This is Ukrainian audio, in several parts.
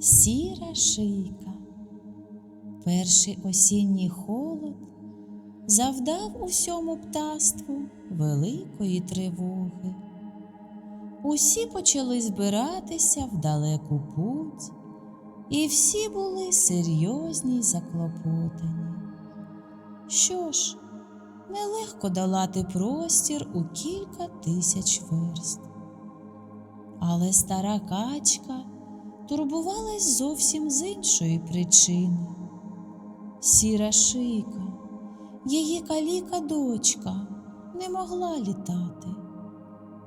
сіра шийка. Перший осінній холод завдав усьому птаству великої тривоги. Усі почали збиратися в далеку путь, і всі були серйозні й заклопотані. Що ж, нелегко долати простір у кілька тисяч верст. Але стара качка турбувалась зовсім з іншої причини. Сіра шийка, її каліка дочка, не могла літати.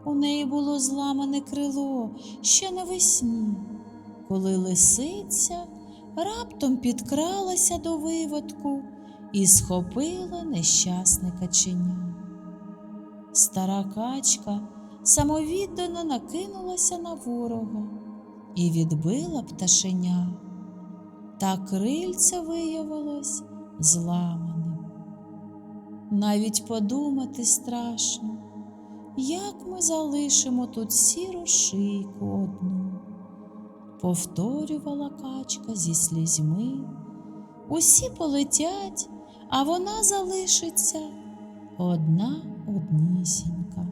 У неї було зламане крило ще навесні, коли лисиця раптом підкралася до виводку і схопила нещасне каченя. Стара качка самовіддано накинулася на ворога і відбила пташеня, та крильце виявилось зламаним. Навіть подумати страшно, як ми залишимо тут сіру шийку одну, повторювала качка зі слізьми. Усі полетять, а вона залишиться одна однісінька.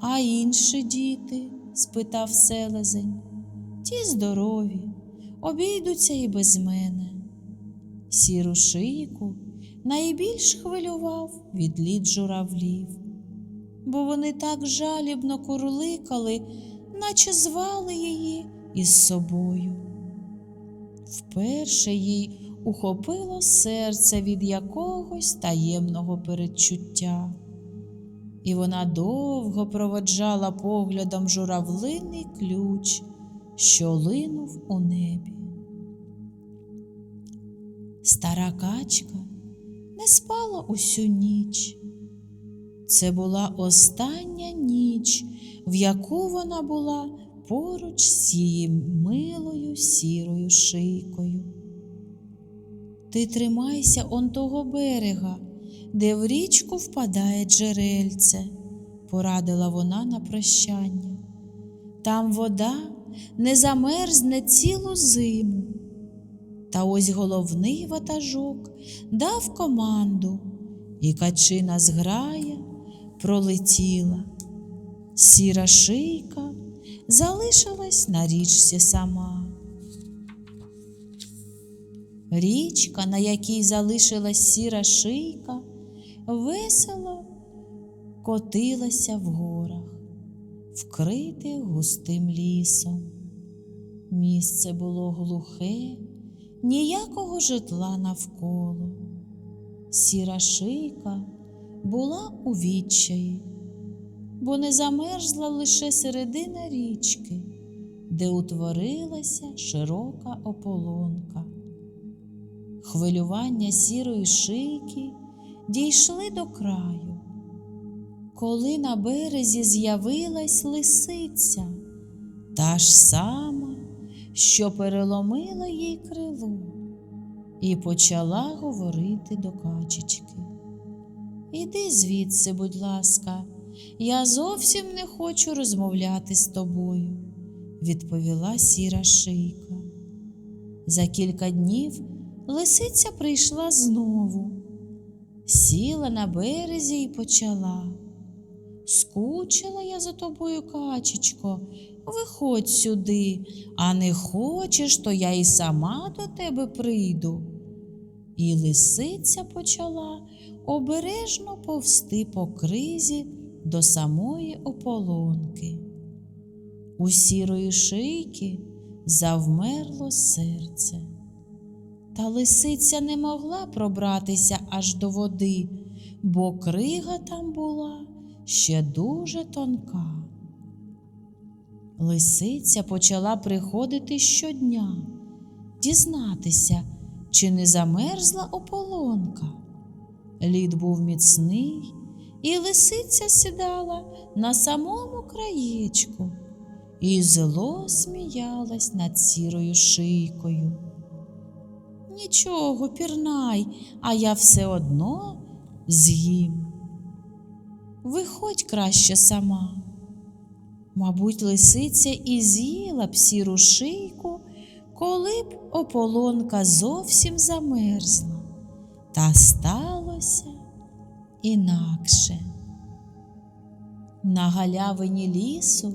А інші діти? спитав селезень. Ті здорові, обійдуться і без мене. Сіру шийку найбільш хвилював відліт журавлів, бо вони так жалібно курликали, наче звали її із собою. Вперше їй ухопило серце від якогось таємного передчуття, і вона довго проводжала поглядом журавлиний ключ, що линув у небі. Стара качка не спала усю ніч. Це була остання ніч, в яку вона була поруч з її милою сірою шийкою. Ти тримайся он того берега, де в річку впадає джерельце, порадила вона на прощання. Там вода не замерзне цілу зиму. Та ось головний ватажок дав команду, і качина зграя пролетіла. Сіра шийка залишилась на річці сама. Річка, на якій залишилась сіра шийка, весело котилася в горах, вкрите густим лісом. Місце було глухе, ніякого житла навколо. Сіра шийка була у відчаї, бо не замерзла лише середина річки, де утворилася широка ополонка. Хвилювання сірої шийки дійшли до краю, коли на березі з'явилась лисиця, та ж сама, що переломила їй крило, і почала говорити до качечки. Іди звідси, будь ласка, я зовсім не хочу розмовляти з тобою, відповіла сіра шийка. За кілька днів лисиця прийшла знову, сіла на березі і почала. Скучила я за тобою, качечко, виходь сюди, а не хочеш, то я і сама до тебе прийду. І лисиця почала обережно повсти по кризі до самої ополонки. У сірої шийки завмерло серце. Та лисиця не могла пробратися аж до води, бо крига там була ще дуже тонка. Лисиця почала приходити щодня, дізнатися, чи не замерзла ополонка. Лід був міцний, і лисиця сідала на самому краєчку і зло сміялась над сірою шийкою. Нічого, пірнай, а я все одно з'їм. Виходь краще сама. Мабуть, лисиця і з'їла б сіру шийку, коли б ополонка зовсім замерзла, та сталося інакше. На галявині лісу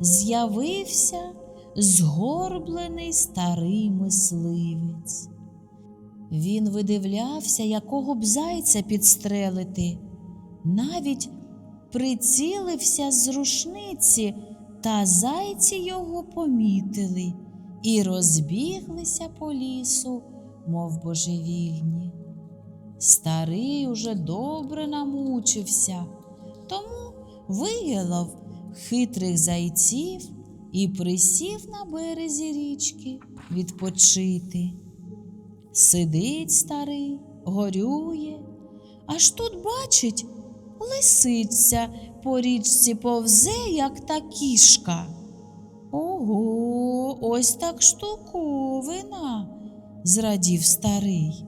з'явився згорблений старий мисливець. Він видивлявся, якого б зайця підстрелити, навіть прицілився з рушниці, та зайці його помітили і розбіглися по лісу, мов божевільні. Старий уже добре намучився, тому виялав хитрих зайців і присів на березі річки відпочити. Сидить старий, горює, аж тут бачить, лисиця по річці повзе, як та кішка. Ого, ось так штуковина, зрадів старий.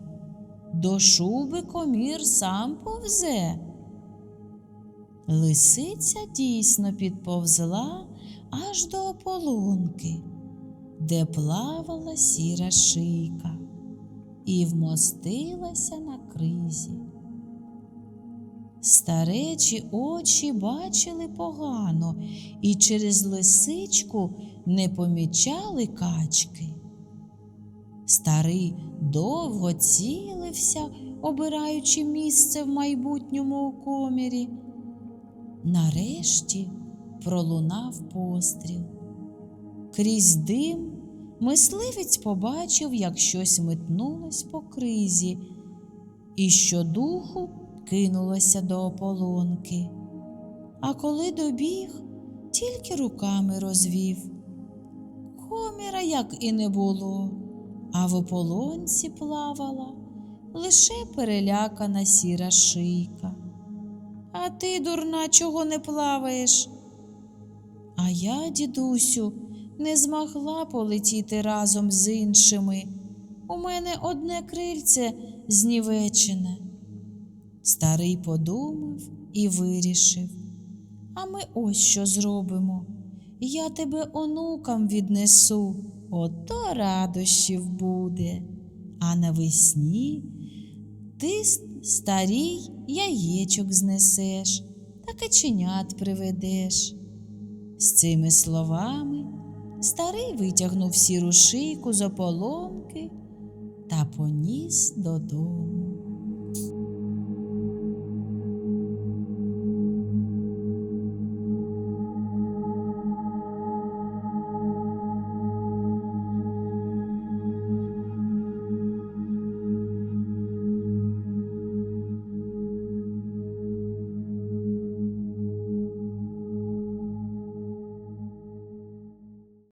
До шуби комір сам повзе. Лисиця дійсно підповзла аж до ополонки, де плавала сіра шийка, і вмостилася на кризі. Старечі очі бачили погано і через лисичку не помічали качки. Старий довго цілився, обираючи місце в майбутньому комірі. Нарешті пролунав постріл. Крізь дим мисливець побачив, як щось метнулось по кризі, і щодуху кинулося до ополонки. А коли добіг, тільки руками розвів. Коміра як і не було, а в ополонці плавала лише перелякана сіра шийка. А ти, дурна, чого не плаваєш? А я, дідусю, не змогла полетіти разом з іншими. У мене одне крильце знівечене. Старий подумав і вирішив. А ми ось що зробимо. Я тебе онукам віднесу, ото радощів буде. А навесні ти старій яєчок знесеш та каченят приведеш. З цими словами старий витягнув сіру шийку з ополонки та поніс додому.